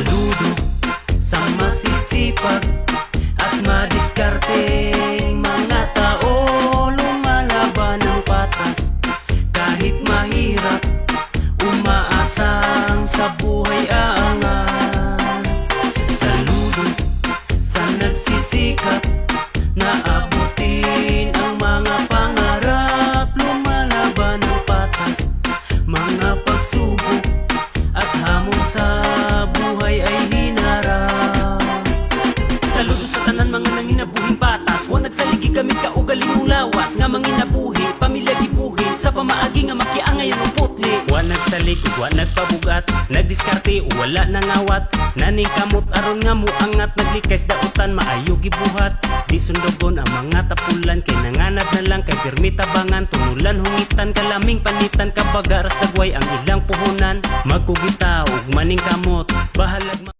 Saludo sa masisipag at madiskarteng mga tao lumalaban ng patas. Kahit mahirap umaasang sa buhay aangat. Saludo sa nagsisikap na abutin ang mga pangarap. Lumalaban ng patas nagsaligi kami kaugaling mong lawas Nga manginabuhi, pamilya gibuhi Sa pamaagi nga makiangay ang putli. Wa nagsalig, wa nagpabugat Nagdiskarte, wala nangawat Naning kamot aron nga muangat Naglikais dautan, maayo gibuhat. Di sundogon ang mga tapulan Kay nanganad na lang, kay pirmi tabangan. Tunulan, hungitan, kalaming panitan Kabagaras dagway ang ilang puhunan. Magkugita, ug maning kamot Bahala